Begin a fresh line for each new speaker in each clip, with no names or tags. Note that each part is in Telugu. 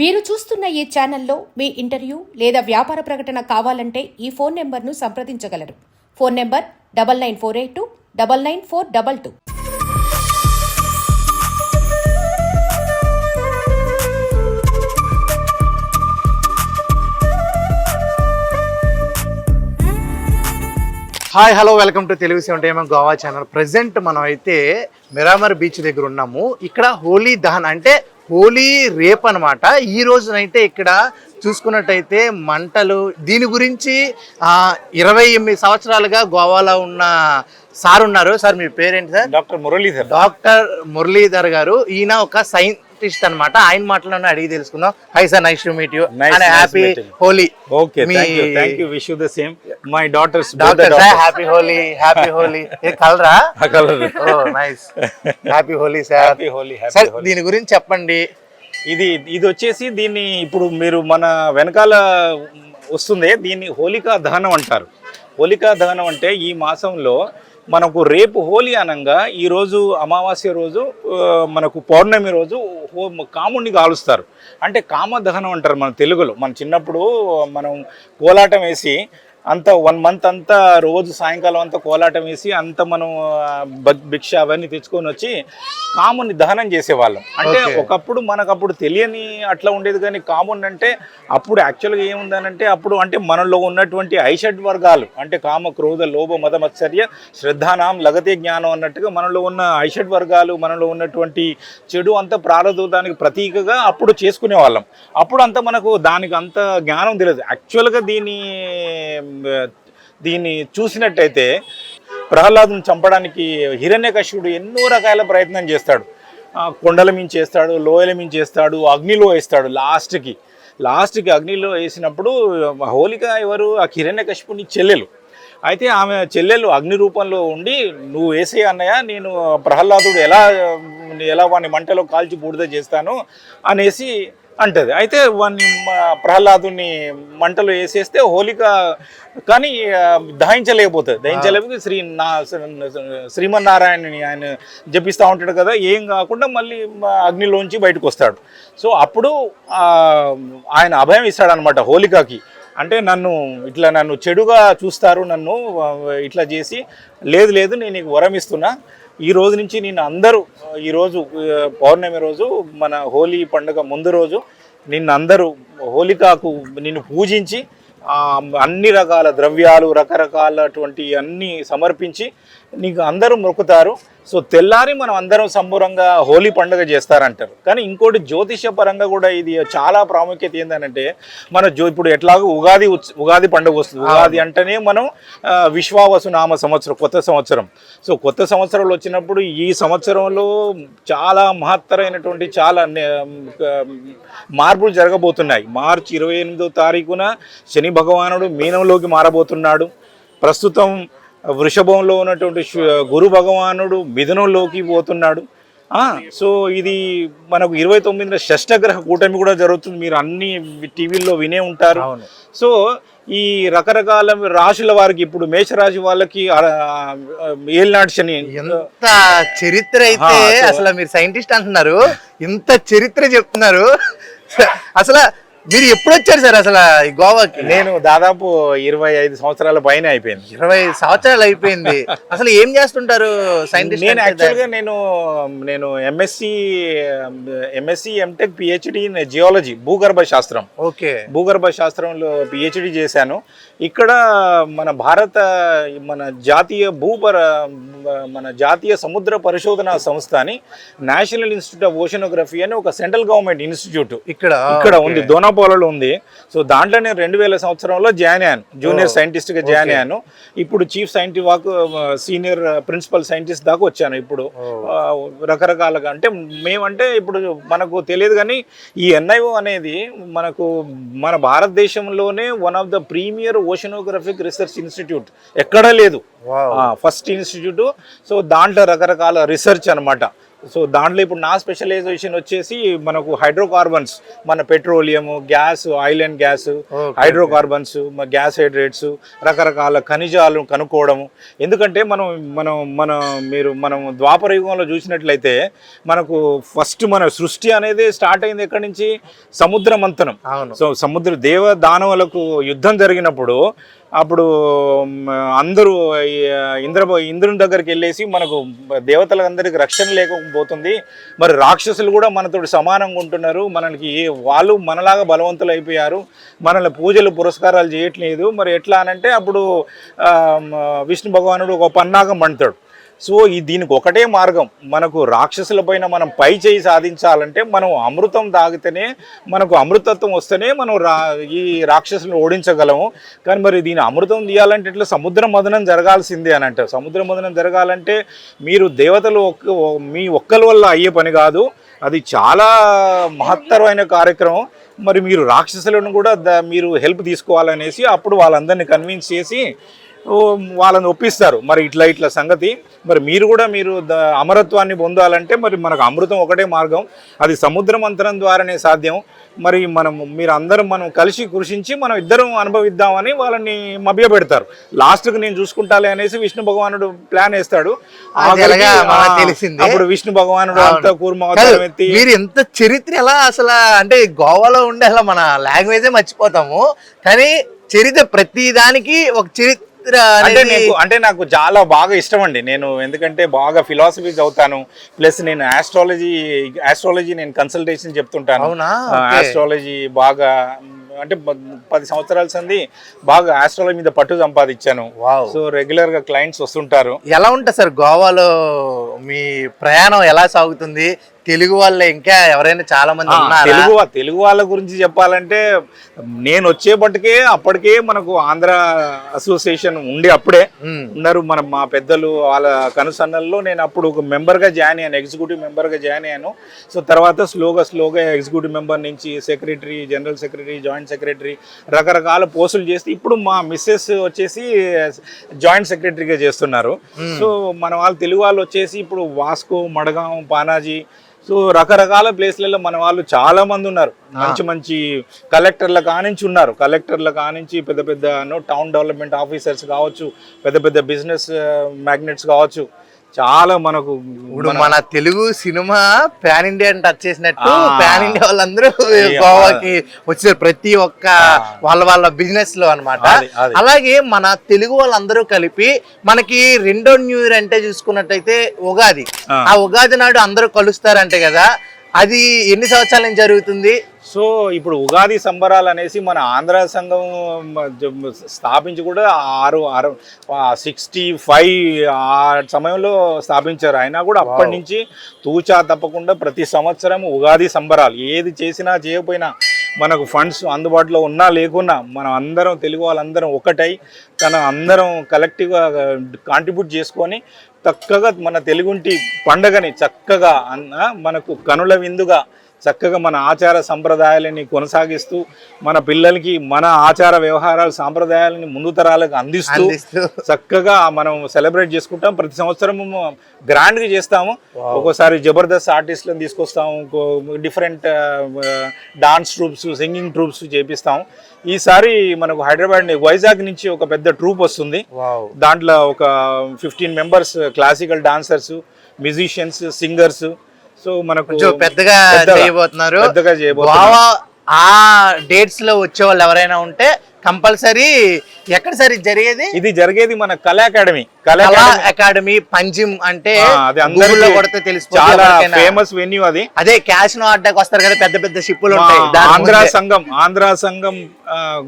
మీరు చూస్తున్న ఈ ఛానల్లో మీ ఇంటర్వ్యూ లేదా వ్యాపార ప్రకటన కావాలంటే ఈ ఫోన్ నెంబర్ను సంప్రదించగలరు. Phone number double nine four eight two double nine four double two.
Hi hello welcome to Telugu seventy Goa channel present మనం అయితే మిరామర్ బీచ్ దగ్గర ఉన్నాము. ఇక్కడ హోలీ దహన్ అంటే హోలీ రేప్ అనమాట ఈ రోజునైతే ఇక్కడ చూసుకున్నట్టయితే మంటలు దీని గురించి ఇరవై ఎనిమిది సంవత్సరాలుగా గోవాలో ఉన్న సార్ ఉన్నారు. సార్ మీ పేరేంటి sir?
Doctor Muralidhar.
Doctor Muralidhar గారు. ఈయన ఒక సైంటిస్ట్ అన్నమాట. ఆయన మాటలోనే అడిగి తెలుసుకుందాం. Hi sir nice to meet you happy. Holi
okay thank you wish you the same my daughters
doctor sir happy Holi happy Holi A cholera?
Colour.
Oh nice happy Holi sir
happy Holi
sir దీని గురించి చెప్పండి.
ఇది ఇది వచ్చేసి దీన్ని ఇప్పుడు మీరు మన వెనకాల వస్తుంది దీన్ని హోలికా దహనం అంటారు. హోలికా దహనం అంటే ఈ మాసంలో మనకు రేపు హోలీ అనంగా ఈరోజు అమావాస్య రోజు మనకు పౌర్ణమి రోజు హో కాముడిని కాలుస్తారు. అంటే కామ దహనం అంటారు మన తెలుగులో. మన చిన్నప్పుడు మనం కోలాటం వేసి అంత వన్ మంత్ అంతా రోజు సాయంకాలం అంతా కోలాటం వేసి అంత మనం భిక్ష అవన్నీ తెచ్చుకొని వచ్చి కాముని దహనం చేసేవాళ్ళం. అంటే. ఒకప్పుడు మనకు అప్పుడు తెలియని అట్లా ఉండేది కానీ కామన్ అంటే అప్పుడు యాక్చువల్గా ఏముందనంటే అప్పుడు అంటే మనలో ఉన్నటువంటి ఐషడ్ వర్గాలు అంటే కామ క్రోధ లోభ మత మత్సర్య శ్రద్ధానాం లగతే జ్ఞానం అన్నట్టుగా మనలో ఉన్న ఐషడ్ వర్గాలు మనలో ఉన్నటువంటి చెడు అంతా ప్రారంభానికి ప్రతీకగా అప్పుడు చేసుకునే వాళ్ళం అప్పుడు అంతా మనకు దానికి అంత జ్ఞానం తెలియదు. యాక్చువల్గా దీన్ని ఆ, దీన్ని చూసినట్టయితే ప్రహ్లాదుని చంపడానికి హిరణ్యకశ్యపుడు ఎన్నో రకాల ప్రయత్నం చేస్తాడు. కొండల మించి చేస్తాడు లోయల మించి చేస్తాడు అగ్నిలో వేస్తాడు లాస్ట్కి. లాస్ట్కి అగ్నిలో వేసినప్పుడు హోలిక ఎవరు? ఆ హిరణ్యకశ్యపుని చెల్లెలు. అయితే ఆమె చెల్లెలు అగ్ని రూపంలో ఉండి నువ్వు వేసే అన్నయ్య నేను ప్రహ్లాదుడు ఎలా ఎలా వాడిని మంటలో కాల్చి బూడిద చేస్తాను అనేసి అంటది. అయితే వాడిని ప్రహ్లాదుని మంటలు వేసేస్తే హోలిక కానీ దహించలేకపోతుంది. దహించలేకపోతే శ్రీ నా శ్రీమన్నారాయణని ఆయన జపిస్తూ ఉంటాడు కదా ఏం కాకుండా మళ్ళీ అగ్నిలోంచి బయటకు వస్తాడు సో అప్పుడు ఆయన అభయం ఇస్తాడనమాట హోలికకి. అంటే నన్ను ఇట్లా నన్ను చెడుగా చూస్తారు నన్ను ఇట్లా చేసి లేదు లేదు నేను నీకు వరం ఇస్తున్నా. ఈ రోజు నుంచి నేను అందరూ ఈరోజు పౌర్ణమి రోజు మన హోలీ పండుగ ముందు రోజు నిన్ను అందరూ హోలికాకు నిన్ను పూజించి అన్ని రకాల ద్రవ్యాలు రకరకాలటువంటి అన్నీ సమర్పించి నీకు అందరూ మొక్కుతారు. సో తెల్లారి మనం అందరం సంబరంగా హోలీ పండుగ చేస్తారంటారు. కానీ ఇంకోటి జ్యోతిష పరంగా కూడా ఇది చాలా ప్రాముఖ్యత ఏంటంటే మన జో ఇప్పుడు ఎట్లాగో ఉగాది ఉగాది పండుగ వస్తుంది. ఉగాది అంటేనే మనం విశ్వావసు నామ సంవత్సరం కొత్త సంవత్సరం. సో కొత్త సంవత్సరాలు వచ్చినప్పుడు ఈ సంవత్సరంలో చాలా మహత్తరైనటువంటి చాలా మార్పులు జరగబోతున్నాయి. మార్చి ఇరవై ఎనిమిదో తారీఖున శని భగవానుడు మీనంలోకి మారబోతున్నాడు. ప్రస్తుతం వృషభంలో ఉన్నటువంటి గురు భగవానుడు మిథునంలోకి పోతున్నాడు. ఆ, సో ఇది మనకు ఇరవై తొమ్మిదిన షష్టగ్రహ కూటమి కూడా జరుగుతుంది. మీరు అన్ని టీవీల్లో వినే ఉంటారు. సో ఈ రకరకాల రాశుల వారికి ఇప్పుడు మేషరాశి వాళ్ళకి ఏలినాటి శని.
ఎంత చరిత్ర అయితే అసలు మీరు సైంటిస్ట్ అంటున్నారు. ఇంత చరిత్ర చెప్తున్నారు. అసలు మీరు ఎప్పుడు వచ్చారు సార్ అసలు ఈ గోవాకి?
నేను దాదాపు ఇరవై ఐదు సంవత్సరాల పైన అయిపోయింది.
ఇరవై సంవత్సరాలు అయిపోయింది. అసలు ఏం చేస్తుంటారు సైంటిస్ట్
నేను యాక్చువల్గా నేను నేను MSc MSc MTech PhD in geology భూగర్భ శాస్త్రం.
ఓకే.
భూగర్భ శాస్త్రంలో పిహెచ్డి చేశాను. ఇక్కడ మన భారత మన జాతీయ భూపర మన జాతీయ సముద్ర పరిశోధన సంస్థ అని నేషనల్ ఇన్స్టిట్యూట్ ఆఫ్ ఓషనోగ్రఫీ అని ఒక సెంట్రల్ గవర్నమెంట్ ఇన్స్టిట్యూట్
ఇక్కడ
ఇక్కడ ఉంది. దోనాపోలలో ఉంది. సో దాంట్లో నేను రెండు వేల సంవత్సరంలో జాయిన్ అయ్యాను. జూనియర్ సైంటిస్ట్గా జాయిన్ అయ్యాను. ఇప్పుడు చీఫ్ సైంటిస్ట్ వాకు సీనియర్ ప్రిన్సిపల్ సైంటిస్ట్ దాకా వచ్చాను ఇప్పుడు. రకరకాలుగా అంటే మేమంటే ఇప్పుడు మనకు తెలియదు కానీ ఈ ఎన్ఐఓ అనేది మనకు మన భారతదేశంలోనే one of the premier oceanographic research institute. ఎక్కడా లేదు. First institute. సో దాంట్లో రకరకాల రీసెర్చ్ అన్నమాట. సో దాంట్లో ఇప్పుడు నా స్పెషలైజేషన్ వచ్చేసి మనకు హైడ్రోకార్బన్స్ మన petroleum gas oil and gas hydrocarbons gas hydrates రకరకాల ఖనిజాలు కనుక్కోవడము. ఎందుకంటే మనం మనం మన మీరు మనం ద్వాపర యుగంలో చూసినట్లయితే మనకు ఫస్ట్ మన సృష్టి అనేది స్టార్ట్ అయింది ఎక్కడి నుంచి? సముద్ర
అవును.
సో సముద్ర దేవ దానవులకు యుద్ధం జరిగినప్పుడు అప్పుడు అందరూ ఈ, ఇంద్ర ఇంద్రుని దగ్గరికి వెళ్ళేసి మనకు దేవతలందరికీ రక్షణ లేకపోతుంది. మరి రాక్షసులు కూడా మనతో సమానంగా ఉంటున్నారు. మనకి ఏ- వాళ్ళు మనలాగా బలవంతులు అయిపోయారు. మనల్ని పూజలు పురస్కారాలు చేయట్లేదు. మరి ఎట్లా అనంటే అప్పుడు విష్ణు భగవానుడు ఒక పన్నాగం పండుతాడు. సో ఈ దీనికి ఒకటే మార్గం. మనకు రాక్షసుల పైన మనం పై చేయి సాధించాలంటే మనం అమృతం తాగితేనే మనకు అమృతత్వం వస్తేనే మనం రా ఈ రాక్షసులను ఓడించగలము. కానీ మరి దీని అమృతం తీయాలంటే ఇట్లా సముద్ర మదనం జరగాల్సిందే అని అంటారు. సముద్ర మదనం జరగాలంటే మీరు దేవతలు ఒక్క మీ ఒక్కరి వల్ల అయ్యే పని కాదు. అది చాలా మహత్తరమైన కార్యక్రమం. మరి మీరు రాక్షసులను కూడా మీరు హెల్ప్ తీసుకోవాలనేసి అప్పుడు వాళ్ళందరినీ కన్విన్స్ చేసి వాళ్ళని ఒప్పిస్తారు. మరి ఇట్లా ఇట్లా సంగతి. మరి మీరు కూడా మీరు అమరత్వాన్ని పొందాలంటే మరి మనకు అమృతం ఒకటే మార్గం. అది సముద్ర మంత్రం ద్వారానే సాధ్యం. మరి మనం మీరు అందరం మనం కలిసి కృషించి మనం ఇద్దరం అనుభవిద్దామని వాళ్ళని మభ్యపెడతారు. లాస్ట్కి నేను చూసుకుంటాలే అనేసి విష్ణు భగవానుడు ప్లాన్ వేస్తాడు. అప్పుడు విష్ణు భగవానుడు అంతా కూర్మవతారం ఎత్తి
మీరు ఎంత చరిత్ర ఎలా అసలు అంటే గోవాలో ఉండే అసలు మన లాంగ్వేజే మర్చిపోతాము. కానీ చరిత్ర ప్రతి దానికి ఒక చరిత్ర
అంటే
అనేది
నీకు అంటే నాకు చాలా బాగా ఇష్టం అండి. నేను ఎందుకంటే బాగా ఫిలాసఫీ చదువుతాను. ప్లస్ నేను ఆస్ట్రాలజీ ఆస్ట్రాలజీ నేను కన్సల్టేషన్ చెప్తుంటాను. ఆస్ట్రాలజీ బాగా అంటే పది సంవత్సరాల సంది బాగా ఆస్ట్రాలజీ మీద పట్టు సంపాదించాను. సో రెగ్యులర్గా క్లయింట్స్ వస్తుంటారు.
ఎలా ఉంటుంది సార్ గోవాలో మీ ప్రయాణం ఎలా సాగుతుంది? తెలుగు వాళ్ళే ఇంకా ఎవరైనా చాలా మంది ఉన్నారా?
తెలుగు తెలుగు వాళ్ళ గురించి చెప్పాలంటే నేను వచ్చేపటికే అప్పటికే మనకు ఆంధ్ర అసోసియేషన్ ఉండి అప్పుడే ఉన్నారు మన మా పెద్దలు వాళ్ళ కనుసన్నల్లో. నేను అప్పుడు ఒక మెంబర్గా జాయిన్ అయ్యాను ఎగ్జిక్యూటివ్ మెంబర్గా జాయిన్ అయ్యాను. సో తర్వాత స్లోగా స్లోగా ఎగ్జిక్యూటివ్ మెంబర్ నుంచి secretary general secretary joint secretary రకరకాల పోస్టులు చేసి ఇప్పుడు మా మిస్సెస్ వచ్చేసి జాయింట్ సెక్రటరీగా చేస్తున్నారు. సో మన వాళ్ళు తెలుగు వాళ్ళు వచ్చేసి ఇప్పుడు వాస్కో మడగాం పానాజీ సో రకరకాల ప్లేస్లలో మన వాళ్ళు చాలా మంది ఉన్నారు. మంచి మంచి కలెక్టర్ల కానించి ఉన్నారు. కలెక్టర్ల కానించి పెద్ద పెద్ద టౌన్ డెవలప్మెంట్ ఆఫీసర్స్ కావచ్చు పెద్ద పెద్ద బిజినెస్ మ్యాగ్నెట్స్ కావచ్చు. చాలా మనకు
ఇప్పుడు మన Telugu cinema pan India touch చేసినట్టు. పాన్ ఇండియా వాళ్ళందరూ. గోవాకి వచ్చారు ప్రతి ఒక్క వాళ్ళ వాళ్ళ బిజినెస్లో
అది.
అలాగే మన తెలుగు వాళ్ళందరూ కలిపి మనకి రెండో న్యూ ఇయర్ అంటే చూసుకున్నట్టయితే ఉగాది.
ఆ
ఉగాది నాడు అందరూ కలుస్తారంటే కదా అది ఎన్ని సంవత్సరాల నుంచి జరుగుతుంది?
సో ఇప్పుడు ఉగాది సంబరాలు అనేసి మన ఆంధ్ర సంఘం స్థాపించి కూడా ఆరు ఆరు సిక్స్టీ ఫైవ్ ఆ సమయంలో స్థాపించారు. అయినా కూడా అప్పటి నుంచి తూచా తప్పకుండా ప్రతి సంవత్సరం ఉగాది సంబరాలు. ఏది చేసినా చేయకపోయినా మనకు ఫండ్స్ అందుబాటులో ఉన్నా లేకున్నా మనం అందరం తెలుగు వాళ్ళందరం ఒకటై తన అందరం కలెక్టివ్గా కాంట్రిబ్యూట్ చేసుకొని చక్కగా మన తెలుగుంటి పండగని చక్కగా మనకు కనుల విందుగా చక్కగా మన ఆచార సంప్రదాయాలని కొనసాగిస్తూ మన పిల్లలకి మన ఆచార వ్యవహారాలు సాంప్రదాయాలని ముందు తరాలకు అందిస్తూ చక్కగా మనం సెలబ్రేట్ చేసుకుంటాం. ప్రతి సంవత్సరము గ్రాండ్గా చేస్తాము. ఒక్కోసారి జబర్దస్త్ ఆర్టిస్ట్లను తీసుకొస్తాము. Different dance troupes singing troupes చేపిస్తాం ఈసారి మనకు హైదరాబాద్ వైజాగ్ నుంచి ఒక పెద్ద ట్రూప్ వస్తుంది. దాంట్లో ఒక fifteen members classical dancers musicians singers so మనకు
పెద్దగా చేయబోతున్నారు.
పెద్దగా చేయబోతున్నారు.
గోవా ఆ డేట్స్లో వచ్చే వాళ్ళు ఎవరైనా ఉంటే కంపల్సరీ ఎక్కడ సార్ ఇది జరిగేది?
ఇది జరిగేది మన కళా అకాడమీ. కళా అకాడమీ.
పంజిమ్ అంటే
ఆ, అది
Google లో
అందరికీ
కొడితే తెలిసిపోతుంది
చాలా. ఫేమస్ వెన్యూ అది.
అదే క్యాష్ను ఆడడానికి వస్తారు కదా పెద్ద పెద్ద షిప్పులు ఉంటాయి.
ఆంధ్ర. సంఘం ఆంధ్ర సంఘం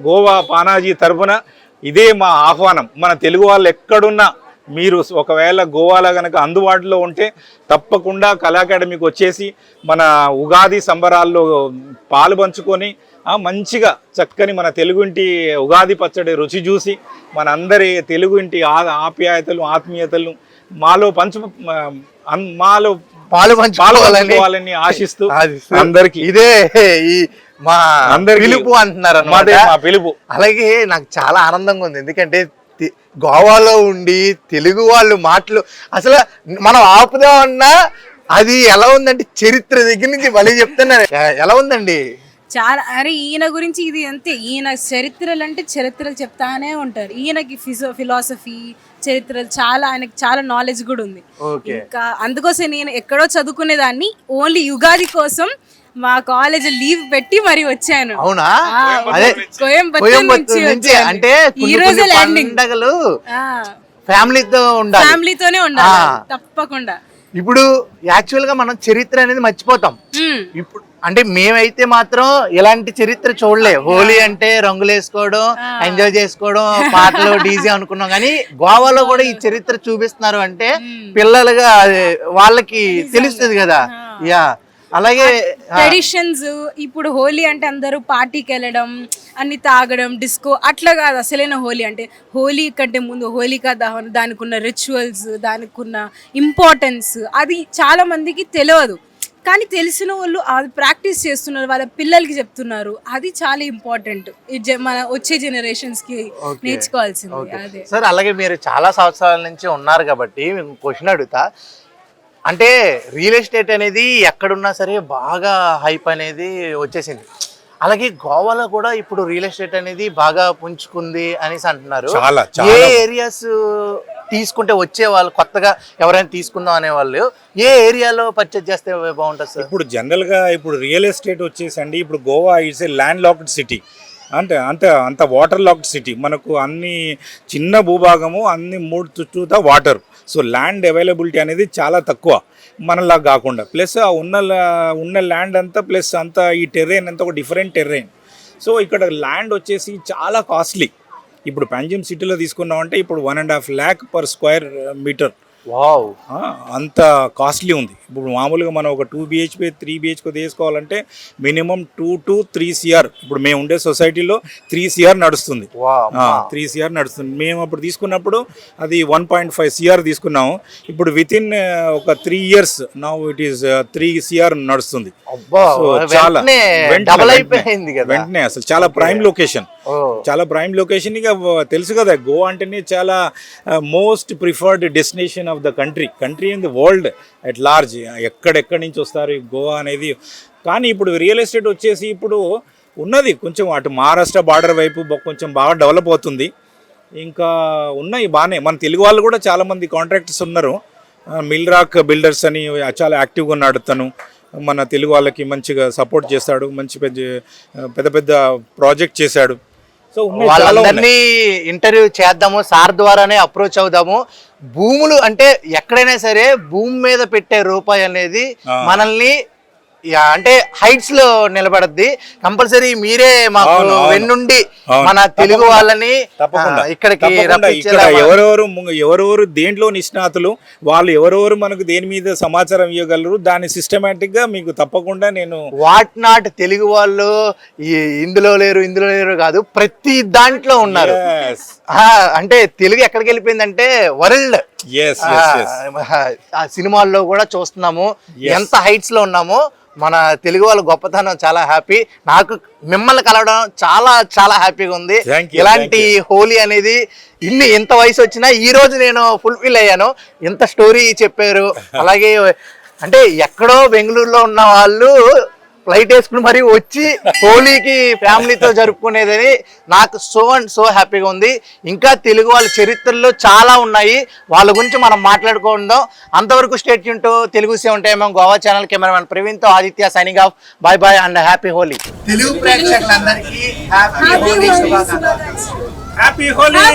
గోవా పానాజీ తరపున ఇదే మా ఆహ్వానం. మన తెలుగు వాళ్ళు ఎక్కడున్నా మీరు ఒకవేళ గోవాలో కనుక అందుబాటులో ఉంటే తప్పకుండా కళా అకాడమీకి వచ్చేసి మన ఉగాది సంబరాల్లో పాలు పంచుకొని మంచిగా చక్కని మన తెలుగుంటి ఉగాది పచ్చడి రుచి చూసి మన అందరి తెలుగుంటి ఆ- ఆప్యాయతలు ఆత్మీయతలు మాలో పంచు మాలో
పాలు పంచుకోవాలని
ఆశిస్తూ అందరికీ
ఇదే ఈ మా
అందరికీ
పిలుపు అంటున్నారు.
మా పిలుపు
అలాగే నాకు చాలా ఆనందంగా ఉంది ఎందుకంటే గోవాలో ఉండి తెలుగు వాళ్ళు మాటలు అసలు మనం ఆపుదామన్నా అది ఎలా ఉందంటే చరిత్ర దగ్గర నుంచి మళ్ళీ చెప్తున్నారు ఎలా ఉందండి?
చాలా అరే ఈయన గురించి ఇది అంతే. ఈయన చరిత్రలు అంటే చరిత్రలు చెప్తానే ఉంటారు. ఈయనకి ఫిజో ఫిలాసఫీ చరిత్రలు చాలా ఆయనకి చాలా నాలెడ్జ్ కూడా ఉంది. ఇంకా అందుకోసం నేను ఎక్కడో చదువుకునేదాన్ని ఓన్లీ యుగాది కోసం మా కాలేజ్ లీవ్ పెట్టి మరి వచ్చాను.
అవునా?
కోయంబత్తూర్ నుంచి.
అంటే
ఈ రోజే ల్యాండింగ్
ఫ్యామిలీతో ఉండాలి.
ఫ్యామిలీతోనే ఉండాలి.
ఆ.
తప్పకుండా.
ఇప్పుడు యాక్చువల్గా మనం చరిత్ర అనేది మర్చిపోతాం. ఇప్పుడు అంటే మేమైతే మాత్రం ఇలాంటి చరిత్ర చూడలే. హోలీ అంటే రంగులు వేసుకోవడం ఎంజాయ్ చేసుకోవడం పాటలు డీజే అనుకున్నాం. కానీ గోవాలో కూడా ఈ చరిత్ర చూపిస్తున్నారు అంటే పిల్లలుగా అది వాళ్ళకి తెలుస్తుంది కదా. యా అలాగే
ట్రెడిషన్స్ ఇప్పుడు హోలీ అంటే అందరూ పార్టీకి వెళ్ళడం అన్ని తాగడం డిస్కో అట్లా కాదు అసలైన హోలీ అంటే హోలీ కంటే ముందు హోలికా దహన్ దానికి ఉన్న రిచువల్స్ దానికి ఉన్న ఇంపార్టెన్స్ అది చాలా మందికి తెలియదు. కానీ తెలిసిన వాళ్ళు అది ప్రాక్టీస్ చేస్తున్నారు వాళ్ళ పిల్లలకి చెప్తున్నారు. అది చాలా ఇంపార్టెంట్. మన వచ్చే జనరేషన్స్కి నేర్చుకోవాల్సింది
సార్ అలాగే మీరు చాలా సంవత్సరాల నుంచి ఉన్నారు కాబట్టి క్వశ్చన్ అడుగుతా. అంటే రియల్ ఎస్టేట్ అనేది ఎక్కడున్నా సరే బాగా హైప్ అనేది వచ్చేసింది. అలాగే గోవాలో కూడా ఇప్పుడు రియల్ ఎస్టేట్ అనేది బాగా పుంజుకుంది అనేసి అంటున్నారు.
చాలా,
ఏ. ఏరియాస్ తీసుకుంటే వచ్చే వాళ్ళు కొత్తగా ఎవరైనా తీసుకుందాం అనే వాళ్ళు ఏ ఏరియాలో పర్చేజ్ చేస్తే బాగుంటుంది సార్?
ఇప్పుడు జనరల్గా ఇప్పుడు రియల్ ఎస్టేట్ వచ్చేసండి ఇప్పుడు Goa it's a landlocked city అంటే అంత అంత వాటర్ లాక్డ్ సిటీ మనకు అన్ని చిన్న భూభాగము అన్ని మూడు చుట్టూతా వాటర్ సో ల్యాండ్ అవైలబిలిటీ అనేది చాలా తక్కువ మనలా కాకుండా. ప్లస్ ఆ ఉన్న ఉన్న ల్యాండ్ అంతా ప్లస్ అంతా ఈ టెర్రైన్ అంతా ఒక డిఫరెంట్ టెర్రైన్. సో ఇక్కడ ల్యాండ్ వచ్చేసి చాలా కాస్ట్లీ. ఇప్పుడు పంజిమ్ సిటీలో తీసుకున్నామంటే ఇప్పుడు one and half lakh per square metre.
Wow.
అంత కాస్ట్లీ ఉంది. ఇప్పుడు మామూలుగా మనం ఒక టూ బిహెచ్పి త్రీ బిహెచ్పి తీసుకోవాలంటే minimum two to three CR ఇప్పుడు మేము ఉండే సొసైటీలో త్రీ సిఆర్ నడుస్తుంది. త్రీ సిఆర్ నడుస్తుంది. మేము అప్పుడు తీసుకున్నప్పుడు అది వన్ పాయింట్ ఫైవ్ సిఆర్ తీసుకున్నాము. ఇప్పుడు విత్ ఇన్ ఒక three years now it is three CR నడుస్తుంది. చాలా
వెంటనే
అసలు చాలా ప్రైమ్ లొకేషన్ చాలా ప్రైమ్ లొకేషన్ ఇక తెలుసు కదా గోవా అంటేనే చాలా most preferred destination of the country country in the world at large ఎక్కడెక్కడి నుంచి వస్తారు గోవా అనేది? కానీ ఇప్పుడు రియల్ ఎస్టేట్ వచ్చేసి ఇప్పుడు ఉన్నది. కొంచెం అటు మహారాష్ట్ర బార్డర్ వైపు కొంచెం బాగా డెవలప్ అవుతుంది. ఇంకా ఉన్నాయి బాగానే. మన తెలుగు వాళ్ళు కూడా చాలామంది కాంట్రాక్టర్స్ ఉన్నారు. మిల్రాక్ బిల్డర్స్ అని చాలా యాక్టివ్గా ఉన్నాడు తను. మన తెలుగు వాళ్ళకి మంచిగా సపోర్ట్ చేస్తాడు. మంచి పెద్ద పెద్ద పెద్ద ప్రాజెక్ట్ చేశాడు. సో.
వాళ్ళందరినీ ఇంటర్వ్యూ చేద్దాము సార్ ద్వారానే అప్రోచ్ అవుదాము భూములు అంటే ఎక్కడైనా సరే భూమి మీద పెట్టే రూపాయి అనేది. మనల్ని యా, అంటే హైట్స్లో నిలబడద్ది కంపల్సరీ మీరే మాకు
అవును, అవును.
వెన్నుండి
అవును.
మన తెలుగు
తప్పకుండా.
వాళ్ళని
తప్పకుండా
ఆ, ఇక్కడికి
తప్పకుండా ఇక్కడ
రప్పించేలా
ఎవరెవరు ము- ఎవరెవరు దేంట్లో నిష్ణాతులు వాళ్ళు ఎవరెవరు మనకు దేని మీద సమాచారం ఇవ్వగలరు దాన్ని సిస్టమేటిక్గా మీకు తప్పకుండా నేను
వాట్ నాట్ తెలుగు వాళ్ళు ఈ ఇందులో లేరు ఇందులో లేరు కాదు ప్రతి దాంట్లో ఉన్నారు
Yes.
ఆ, అంటే తెలుగు ఎక్కడికి వెళ్ళిపోయిందంటే వరల్డ్
Yes, yes, yes.
ఆ సినిమాల్లో కూడా చూస్తున్నాము ఎంత హైట్స్లో ఉన్నామో మన తెలుగు వాళ్ళ గొప్పతనం చాలా హ్యాపీ నాకు మిమ్మల్ని కలవడం చాలా చాలా హ్యాపీగా ఉంది. ఇలాంటి హోలీ అనేది ఇన్ని ఇంత వయసు వచ్చినా ఈ రోజు నేను ఫుల్ఫిల్ అయ్యాను. ఇంత స్టోరీ చెప్పారు. అలాగే అంటే ఎక్కడో బెంగళూరులో ఉన్న వాళ్ళు ఫ్లైట్ వేసుకుని మరీ వచ్చి హోలీకి ఫ్యామిలీతో జరుపుకునేదని నాకు సో అండ్ సో హ్యాపీగా ఉంది. ఇంకా తెలుగు వాళ్ళ చరిత్రలో చాలా ఉన్నాయి. వాళ్ళ గురించి మనం మాట్లాడుకుందాం. అంతవరకు state యూన్తో Telugu seven time Goa channel cameraman ప్రవీణ్తో Aditya signing off. Bye bye and happy Holi. Telugu ప్రేక్షకులందరికీ హ్యాపీ హోలీ శుభాకాంక్షలు.
హ్యాపీ హోలీ.